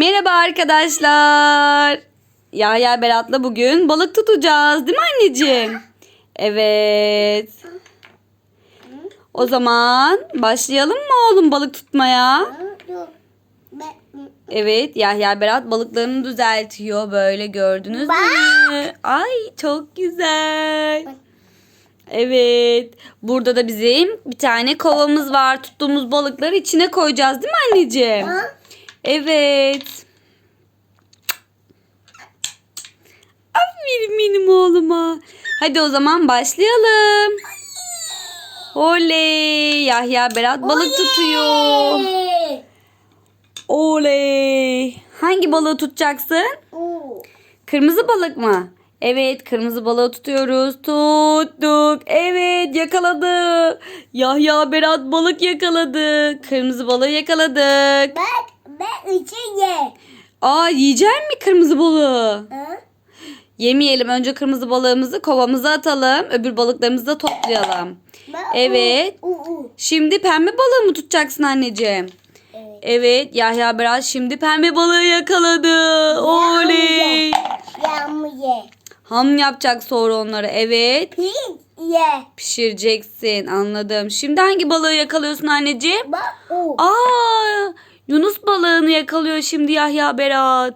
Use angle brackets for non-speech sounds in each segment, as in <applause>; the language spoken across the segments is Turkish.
Merhaba arkadaşlar. Yahya Berat'la bugün balık tutacağız değil mi anneciğim? Evet. O zaman başlayalım mı oğlum balık tutmaya? Evet Yahya Berat balıklarını düzeltiyor böyle gördünüz mü? Ay çok güzel. Evet. Burada da bizim bir tane kovamız var. Tuttuğumuz balıkları içine koyacağız değil mi anneciğim? Evet. Aferin benim oğluma. Hadi o zaman başlayalım. Oley. Yahya Berat balık tutuyor. Oley. Hangi balığı tutacaksın? Kırmızı balık mı? Evet kırmızı balığı tutuyoruz. Tuttuk. Evet yakaladı. Yahya Berat balık yakaladı. Kırmızı balığı yakaladık. Ben ben üçü ye. Aa yiyecek mi kırmızı balığı? Ha? Yemeyelim. Önce kırmızı balığımızı kovamıza atalım. Öbür balıklarımızı da toplayalım. Evet. Şimdi pembe balığı mı tutacaksın anneciğim? Evet. Evet Yahya Berat şimdi pembe balığı yakaladı. Oley. Yağmur ye. Ham yapacak sonra onları. Evet. Ye. Pişireceksin anladım. Şimdi hangi balığı yakalıyorsun anneciğim? Bak u. Aa, Yunus balığını yakalıyor şimdi Yahya Berat.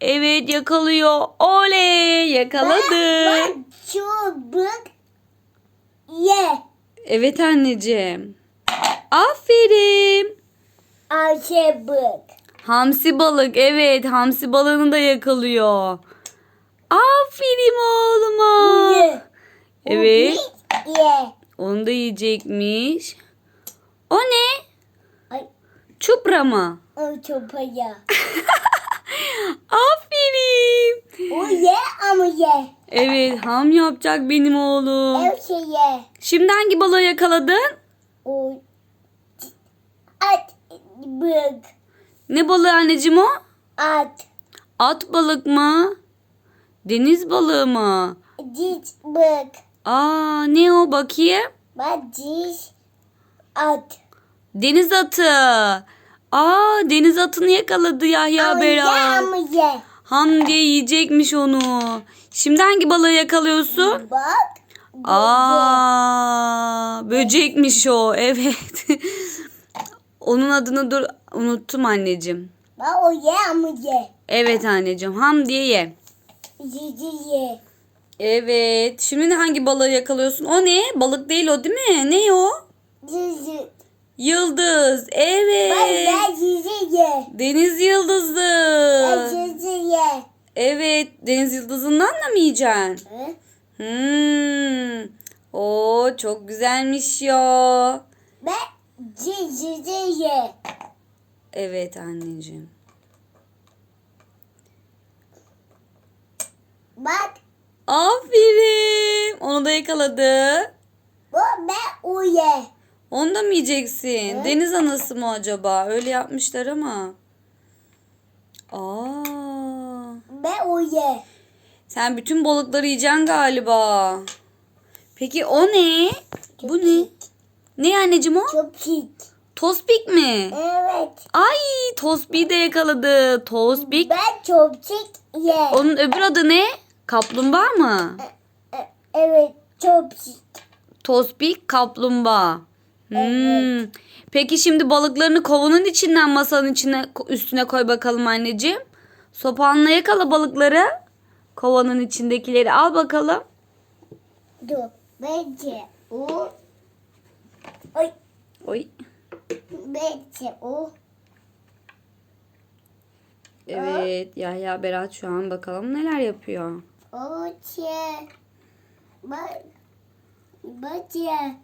Evet yakalıyor. Oley yakaladı. Bak çubuk ye. Evet anneciğim. Aferin. Ayşe bık. Hamsi balık evet hamsi balığını da yakalıyor. Aferin oğluma. Evet onu da yiyecekmiş. O ne? Ay Çupra mı? o çopaya. <laughs> Aferin. O ye ama ye. Evet ham yapacak benim oğlum. Her şey ye. Şimdi hangi balığı yakaladın? O at bık. Ne balığı anneciğim o? At. At balık mı? Deniz balığı mı? Ciç bık. Aa ne o bakayım? Bak ciç at. Deniz atı. Aa deniz atını yakaladı Yahya Berat. ama ye. Ham diye yiyecekmiş onu. Şimdi hangi balığı yakalıyorsun? Bak. Aa böcekmiş o. <laughs> Evet. Onun adını dur unuttum anneciğim. Bak o ye ye. Evet anneciğim ham diye ye. Cici ye. Evet. Şimdi hangi balığı yakalıyorsun? O ne? Balık değil o değil mi? Ne o? Yıldız. Bak Evet. ben cici ye. Deniz Ben yıldızı. cici ye. Evet. Deniz yıldızından da mı yiyeceksin? Hı? Hmm. Oo çok güzelmiş ya. Ben cici ye. Evet anneciğim. Bak Aferin. Onu da yakaladı. bu ben o ye. Onu da mı yiyeceksin? Deniz anası mı acaba? Öyle yapmışlar ama. Aa. Ben o ye. Sen bütün balıkları yiyeceksin galiba. Peki o ne? Bu ne? Ne anneciğim o? Çöpçük. Tospik mi? Evet. Ay tospik de yakaladı. Tospik. Ben çöpçük ye. Onun öbür adı ne? Kaplumbağa mı? Evet çöpçük. Tospik kaplumbağa. Hmm. Peki şimdi balıklarını kovanın içinden masanın içine üstüne koy bakalım anneciğim. Sopanla yakala balıkları. Kovanın içindekileri al bakalım. Dur. Bence o. Ay. Oy. Bence o. Evet Yahya Berat şu an bakalım neler yapıyor. O çe. Bak. Bence.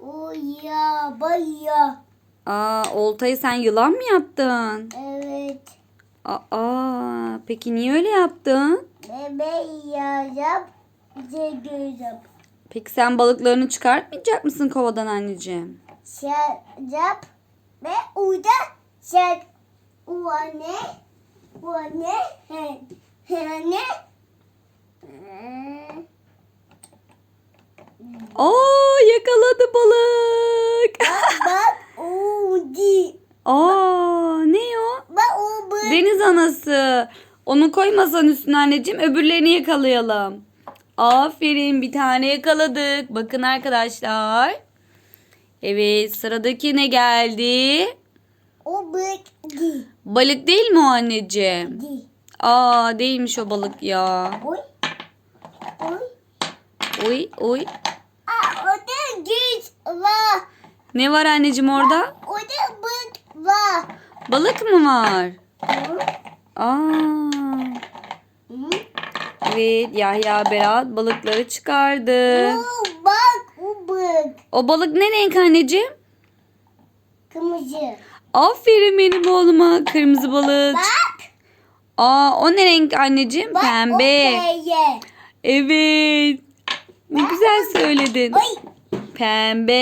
O ya. Baya. Aa oltayı sen yılan mı yaptın? Evet. Aa peki niye öyle yaptın? Bebe ya yap. Gözüm. Peki sen balıklarını çıkartmayacak mısın kovadan anneciğim? Yap. Ve orada sen. O anne. O anne. He. He anne. Hmm. Aa yakaladı balık. Bak <laughs> o di. Aa ne o? Bak o bık. Deniz anası. Onu koymasan üstüne anneciğim. Öbürlerini yakalayalım. Aferin bir tane yakaladık. Bakın arkadaşlar. Evet sıradaki ne geldi? O balık değil. Balık değil mi o anneciğim? Değil. Aa değilmiş o balık ya. Oy. Oy oy. Aa, orada güç var. Ne var anneciğim orada? Orada balık var. Balık mı var? Hı? Aa. Hı? Evet Yahya Berat balıkları çıkardı. Oo, bak o balık. O balık ne renk anneciğim? Kırmızı. Aferin benim oğluma. Kırmızı balık. Bak. Aa o ne renk anneciğim? Bak o Pembe. peye. Evet. Ne güzel söyledin. Oy. Pembe.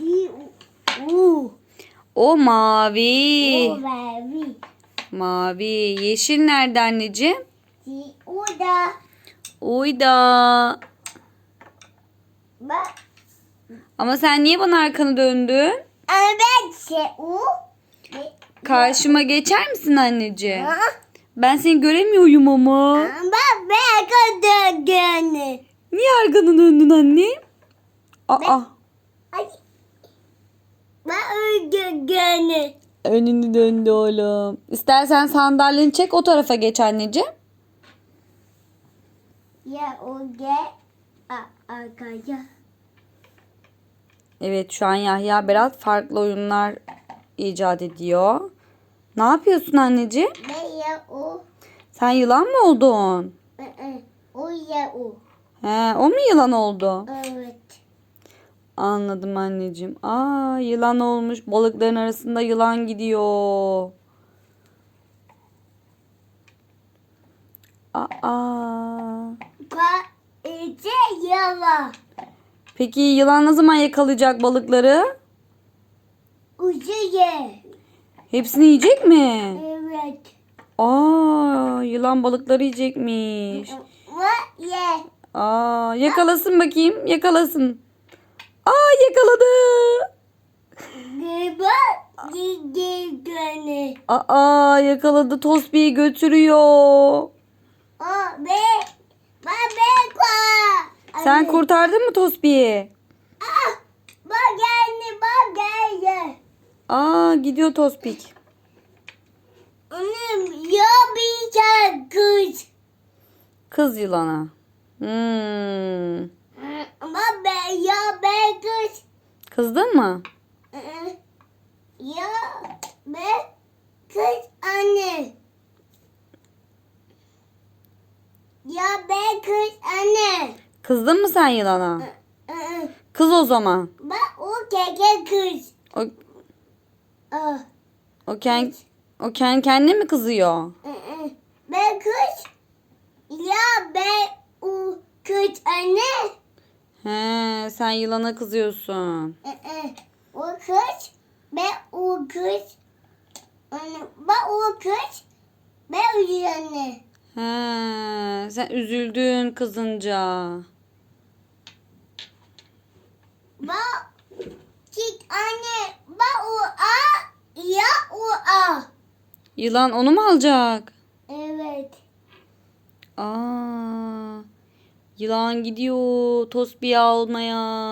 Değil. Oo. O mavi. O mavi. Mavi. Yeşil nerede anneciğim? Uyda. Bak. Ama sen niye bana arkanı döndün? Ben şey. Karşıma geçer misin anneciğim? Ha? Ben seni göremiyorum ama. Ama ben kadar gönlü. Niye arkanı döndün anne? Aa. Ay. Ben öyle gönlü. Önünü döndü oğlum. İstersen sandalyeni çek o tarafa geç anneciğim. Ya o gel. Arkaya. Evet şu an Yahya Berat farklı oyunlar icat ediyor. Ne yapıyorsun anneciğim? Ben ya o. Sen yılan mı oldun? O ya o. He, o mu yılan oldu? Evet. Anladım anneciğim. Aa yılan olmuş. Balıkların arasında yılan gidiyor. Aa. Pa içe yala. Peki yılan ne zaman yakalayacak balıkları? Ucu ye. Hepsini yiyecek mi? Evet. Aa, yılan balıkları yiyecekmiş. Ye. Aa, yakalasın bakayım. Yakalasın. Aa, yakaladı. Aa, yakaladı. Tosbi'yi götürüyor. Sen kurtardın mı Tosbi'yi? Aa, gidiyor Tospik. Ya bir tane kız. Kız yılana. Hmm. Ama ben ya ben kız. Kızdın mı? Ya ben kız anne. Ya ben kız anne. Kızdın mı sen yılana? Kız o zaman. Bak o keke kız. O, Ah, o, kendi, o kendi kendine mi kızıyor? ee, Ben kız. Ya ben o kız anne. He, sen yılana kızıyorsun. Ee, O kız. Ben o kız. Anne, Ben o kız. Ben anne. He, sen üzüldün kızınca. Bak. Git anne. Bak o a. Ya o a. Yılan onu mu alacak? Evet. Aa, yılan gidiyor Tosbi'yi almaya.